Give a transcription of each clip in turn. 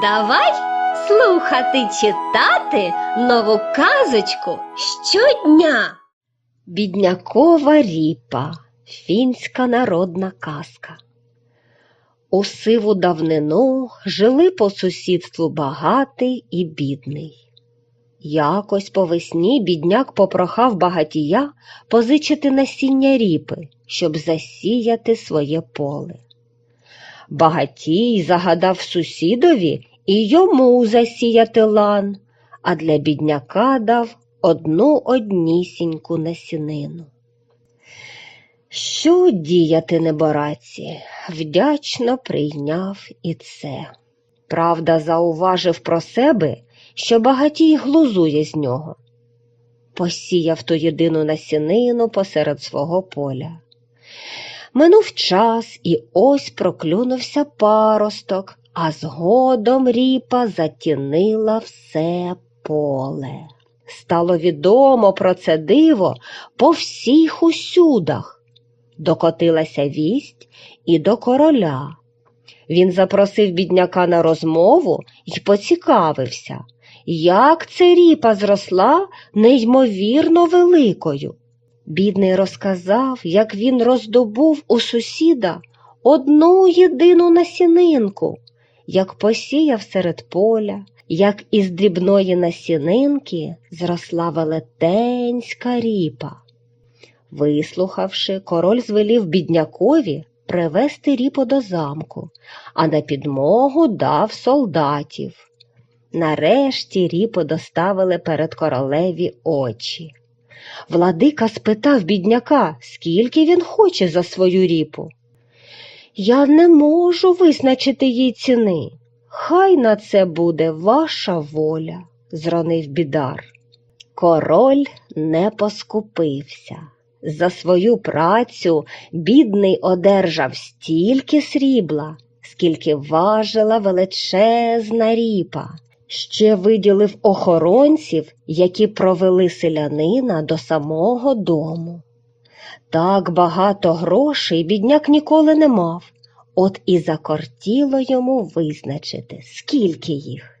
Давай слухати читати нову казочку щодня. Біднякова ріпа, фінська народна казка. У сиву давнину жили по сусідству багатий і бідний. Якось по весні бідняк попрохав багатія позичити насіння ріпи, щоб засіяти своє поле. Багатій загадав сусідові і йому засіяти лан, а для бідняка дав одну однісіньку насінину. Що діяти небораці, вдячно прийняв і це. Правда, зауважив про себе, що багатій глузує з нього. Посіяв ту єдину насінину посеред свого поля. Минув час, і ось проклюнувся паросток, а згодом ріпа затінила все поле. Стало відомо про це диво по всіх усюдах. Докотилася вість і до короля. Він запросив бідняка на розмову і поцікавився, як це ріпа зросла неймовірно великою. Бідний розказав, як він роздобув у сусіда одну єдину насінинку, як посіяв серед поля, як із дрібної насінинки зросла велетенська ріпа. Вислухавши, король звелів біднякові привезти ріпу до замку, а на підмогу дав солдатів. Нарешті ріпу доставили перед королеві очі. Владика спитав бідняка, скільки він хоче за свою ріпу. Я не можу визначити їй ціни. Хай на це буде ваша воля, зронив бідар. Король не поскупився. За свою працю бідний одержав стільки срібла, скільки важила величезна ріпа. Ще виділив охоронців, які провели селянина до самого дому. Так багато грошей бідняк ніколи не мав, от і закортіло йому визначити, скільки їх.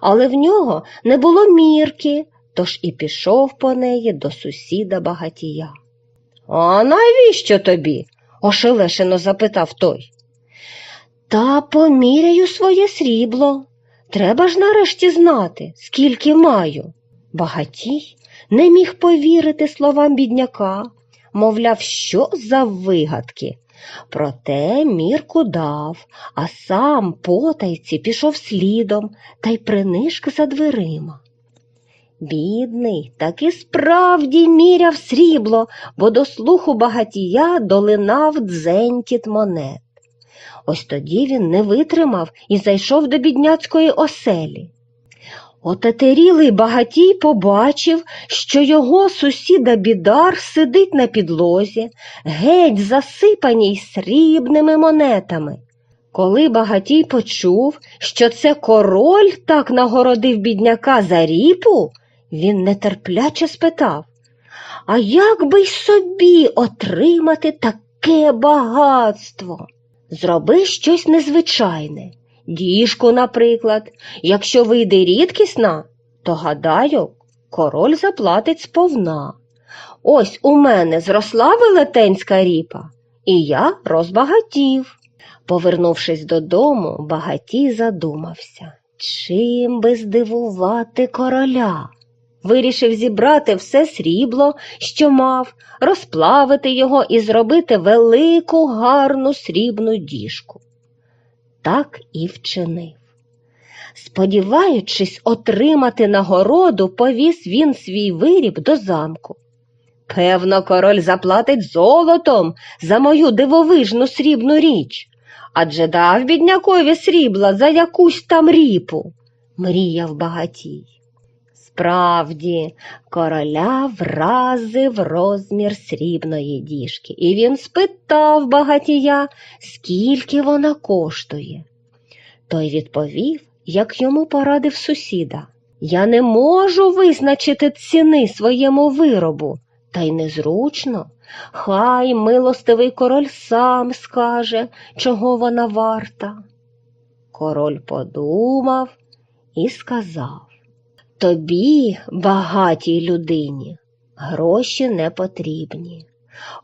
Але в нього не було мірки, тож і пішов по неї до сусіда багатія. А навіщо тобі? ошелешено запитав той. Та поміряю своє срібло. Треба ж нарешті знати, скільки маю. Багатій не міг повірити словам бідняка, мовляв, що за вигадки. Проте мірку дав, а сам потайці пішов слідом та й принишк за дверима. Бідний таки справді міряв срібло, бо до слуху багатія долинав дзенькіт монет. Ось тоді він не витримав і зайшов до бідняцької оселі. Отетерілий багатій побачив, що його сусіда бідар сидить на підлозі, геть засипаній срібними монетами. Коли багатій почув, що це король так нагородив бідняка за ріпу, він нетерпляче спитав А як би й собі отримати таке багатство? Зроби щось незвичайне. Діжку, наприклад, якщо вийде рідкісна, то, гадаю, король заплатить сповна. Ось у мене зросла велетенська ріпа, і я розбагатів. Повернувшись додому, багатій задумався, чим би здивувати короля. Вирішив зібрати все срібло, що мав, розплавити його і зробити велику гарну срібну діжку. Так і вчинив. Сподіваючись отримати нагороду, повіз він свій виріб до замку. Певно, король заплатить золотом за мою дивовижну срібну річ, адже дав біднякові срібла за якусь там ріпу, мріяв багатій. Справді, короля вразив розмір срібної діжки, і він спитав багатія, скільки вона коштує. Той відповів, як йому порадив сусіда. Я не можу визначити ціни своєму виробу, та й незручно. Хай милостивий король сам скаже, чого вона варта. Король подумав і сказав Тобі, багатій людині, гроші не потрібні.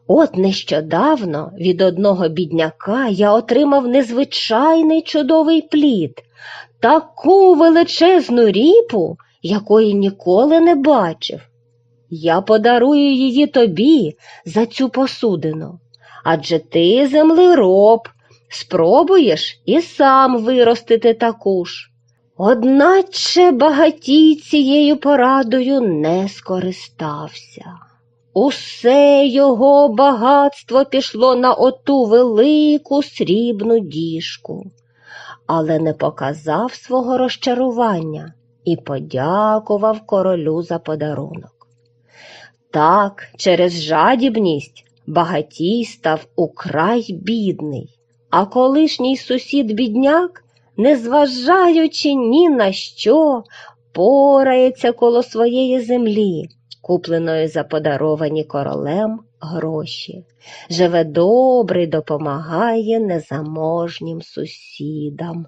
От нещодавно від одного бідняка я отримав незвичайний чудовий плід, таку величезну ріпу, якої ніколи не бачив. Я подарую її тобі за цю посудину, адже ти землероб, спробуєш і сам виростити таку ж. Одначе багатій цією порадою не скористався. Усе його багатство пішло на оту велику срібну діжку, але не показав свого розчарування і подякував королю за подарунок. Так, через жадібність багатій став украй бідний, а колишній сусід бідняк, незважаючи ні на що, порається коло своєї землі, купленої за подаровані королем гроші, живе добре допомагає незаможнім сусідам.